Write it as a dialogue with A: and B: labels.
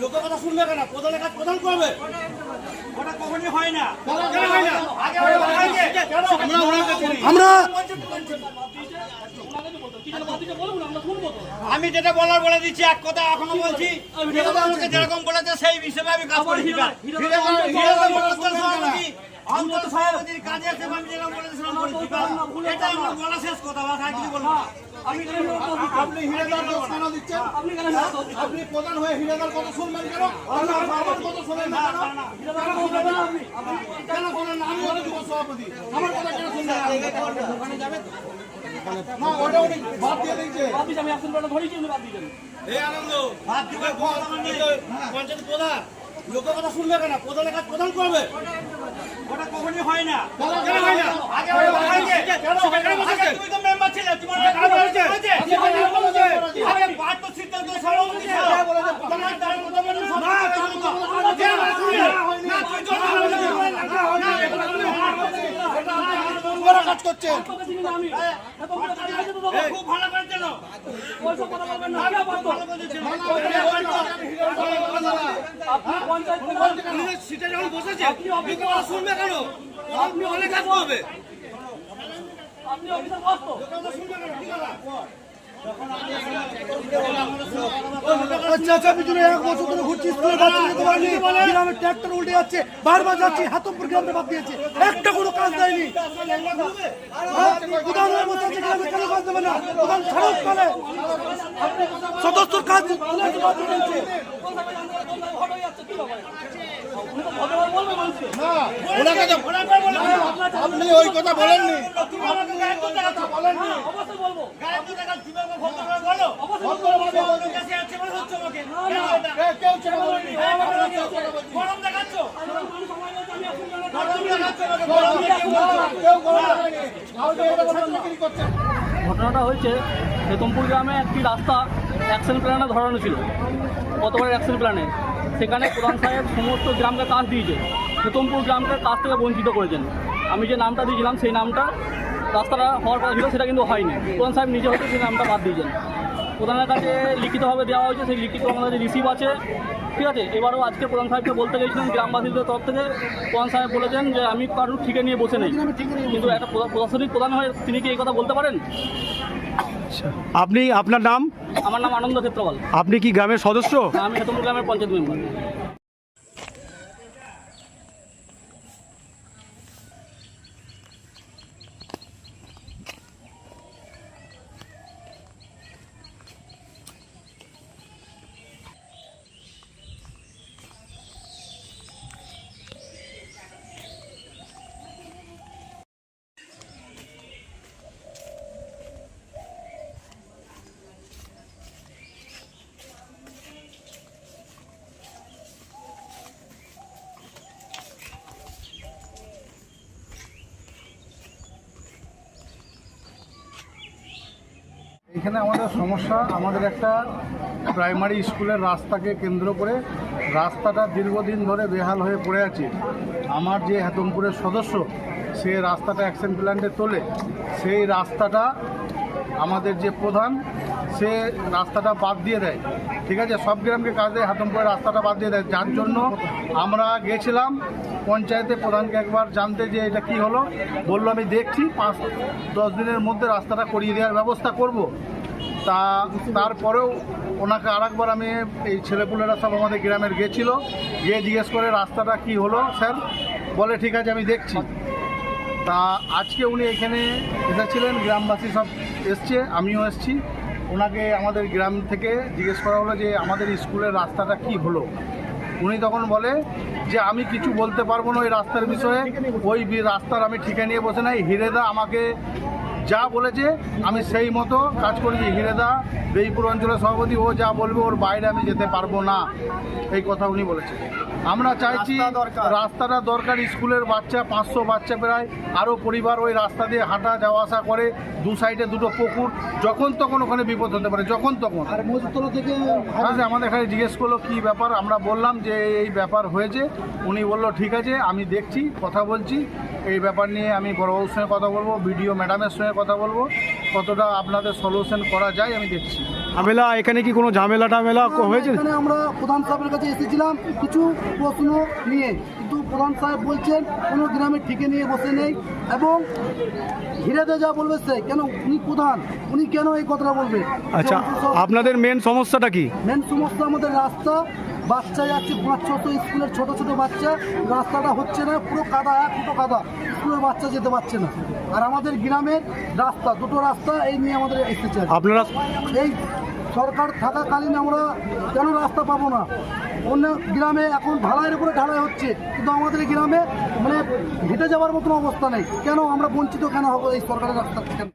A: লোকের কথা শুনবে কেন? প্রধানের কাজ প্রধান করবে। ওটা কখনই হয় না। হয়। আমরা আমি যেটা বলার বলে দিচ্ছি এক কথা এখনও বলছি যেরকম বলেছে সেই হিসেবে আমি কাজ করেছি হিরোদা অন্তর সভাপতির কাজে আছে আমি যেরকম বলেছিলাম এটা আমরা বলা শেষ কথা কিছু বলব
B: আপনি হিরেদার কেন দিচ্ছেন? আপনি প্রধান হয়ে হিরেদার কথা শুনবেন কেন? আপনি আমার শুনবেন না কেন? কেন? না আপনি? কেন শুনবেন না? আমি সভাপতি। আমার কথা কেন শুনবেন
A: পঞ্চায়েত প্রধান লোকের কথা শুনবে কেন? প্রধানের কাজ প্রধান করবে। ওটা কখনই হয় না। কেন হয় না? আগে হয়েছে। আগে তুমি তো মেম্বার ছিলে তোমার কাজ হয়েছে আগে পাঁচ তো সিদ্ধান্ত সভাপতি ছিল তোমার তার মতো বলে না তুমি তো না তুই তো
B: ওরা
A: খুব ভালো করেছিল সিটে যখন বসেছে আপনি কথা শুনবে কেন? আপনি অনেক কাজ করবে।
B: আচ্ছা আচ্ছা পিছনে এক বছর ধরে ঘুরছি স্কুলে বাচ্চা যেতে পারিনি গ্রামে ট্র্যাক্টর উল্টে যাচ্ছে বারবার যাচ্ছি হাতমপুর গ্রামে বাদ দিয়েছে একটা কোনো কাজ দেয়নি? প্রধান হয়ে বসে আছে গ্রামে কেন কাজ দেবে না প্রধান ছাড়ক কালে সদস্যর কাজ বাদ দিয়েছে। না ওনাকে তো আপনি ওই কথা বলেননি।
C: ঘটনাটা হয়েছে হেতমপুর গ্রামে একটি রাস্তা অ্যাকশন প্ল্যানে ধরানো ছিল। গতবারের অ্যাকশন প্ল্যানে। সেখানে প্রধান সাহেব সমস্ত গ্রামকে কাজ দিয়েছে। হেতমপুর গ্রামকে কাজ থেকে বঞ্চিত করেছেন। আমি যে নামটা দিয়েছিলাম সেই নামটা রাস্তাটা হওয়ার কথা ছিল সেটা কিন্তু হয়নি। প্রধান সাহেব নিজে হয়তো সেই নামটা বাদ দিয়েছেন। প্রধানের কাছে লিখিতভাবে দেওয়া হয়েছে সেই লিখিত আমাদের রিসিভ আছে ঠিক আছে? এবারও আজকে প্রধান সাহেবকে বলতে গেছিলাম গ্রামবাসীদের তরফ থেকে প্রধান সাহেব বলেছেন যে আমি কারোর ঠিকে নিয়ে বসে নেই। কিন্তু একটা প্রশা- প্রশাসনিক প্রধান হয়ে তিনি কি এই কথা বলতে পারেন?
D: আপনি আপনার নাম?
C: আমার নাম আনন্দ ক্ষেত্রপাল।
D: আপনি কি গ্রামের সদস্য?
C: আমি হেতমপুর গ্রামের পঞ্চায়েত মেম্বার।
E: এখানে আমাদের সমস্যা, আমাদের একটা প্রাইমারি স্কুলের রাস্তাকে কেন্দ্র করে রাস্তাটা দীর্ঘদিন ধরে বেহাল হয়ে পড়ে আছে। আমার যে হেতমপুরের সদস্য, সে রাস্তাটা অ্যাকশন প্ল্যান্টে তোলে। সেই রাস্তাটা আমাদের যে প্রধান, সে রাস্তাটা বাদ দিয়ে দেয়। ঠিক আছে? সব গ্রামকে কাজ হাতমপুরের রাস্তাটা বাদ দিয়ে দেয়। যার জন্য আমরা গেছিলাম, পঞ্চায়েতে প্রধানকে একবার জানতে যে এটা কি হলো। বলল, আমি দেখছি, পাঁচ, দশ দিনের মধ্যে রাস্তাটা করিয়ে দেওয়ার ব্যবস্থা করব। তা তারপরেও ওনাকে আরেকবার আমি এই ছেলেপুলেরা সব আমাদের গ্রামের গেছিল। গিয়ে জিজ্ঞেস করে, রাস্তাটা কি হলো স্যার? বলে, ঠিক আছে, আমি দেখছি। তা আজকে উনি এখানে এসেছিলেন, গ্রামবাসী সব এসছে, আমিও এসছি। ওনাকে আমাদের গ্রাম থেকে জিজ্ঞেস করা হলো যে, আমাদের স্কুলের রাস্তাটা কি হলো? উনি তখন বলে, যে আমি কিছু বলতে পারব না ওই রাস্তার বিষয়ে। ওই রাস্তার আমি ঠিকা নিয়ে বসে নাই। হিরেদা আমাকে যা বলেছে আমি সেই মতো কাজ করেছি। হিরেদা বেইপুর অঞ্চলের সভাপতি ও যা বলবে ওর বাইরে আমি যেতে পারব না। এই কথা উনি বলেছেন আমরা চাইছি রাস্তাটা দরকার স্কুলের বাচ্চা পাঁচশো বাচ্চা প্রায় আরও পরিবার ওই রাস্তা দিয়ে হাঁটা যাওয়া আসা করে দু সাইডে দুটো পুকুর যখন তখন ওখানে বিপদ হতে পারে যখন তখন।
B: আর মজুতলা থেকে
E: হ্যাঁ আমাদের এখানে জিজ্ঞেস করল কী ব্যাপার? আমরা বললাম যে এই ব্যাপার হয়েছে। উনি বলল ঠিক আছে আমি দেখছি কথা বলছি। এই ব্যাপার নিয়ে আমি বড়বাবুর সঙ্গে কথা বলব বিডিও ম্যাডামের সঙ্গে কথা বলব কতটা আপনাদের সলিউশন করা যায় আমি দেখছি।
D: ঝামেলা এখানে কি কোনো ঝামেলা টামেলা হয়েছে?
B: এখানে আমরা প্রধান সাহেবের কাছে এসেছিলাম কিছু প্রশ্ন নিয়ে। কিন্তু প্রধান সাহেব বলছেন কোনো গ্রামে ঠিকে নিয়ে বসে নেই এবং হিরেতে যা বলবে সে। কেন? উনি প্রধান উনি কেন এই কথাটা বলবে?
D: আচ্ছা আপনাদের মেন সমস্যাটা কি?
B: মেন সমস্যা আমাদের রাস্তা বাচ্চা যাচ্ছে পাঁচ ছশো স্কুলের ছোট ছোট বাচ্চা। রাস্তাটা হচ্ছে না পুরো কাদা এক ফুটো কাদা। স্কুলের বাচ্চা যেতে পারছে না। আর আমাদের গ্রামের রাস্তা দুটো রাস্তা এই নিয়ে আমাদের এসেছে।
D: আপনারা
B: এই সরকার থাকাকালীন আমরা কেন রাস্তা পাবো না? অন্য গ্রামে এখন ঢালাইয়ের উপরে ঢালাই হচ্ছে কিন্তু আমাদের গ্রামে মানে হেঁটে যাওয়ার মতন অবস্থা নেই। কেন আমরা বঞ্চিত কেন হব এই সরকারের রাস্তা থেকে?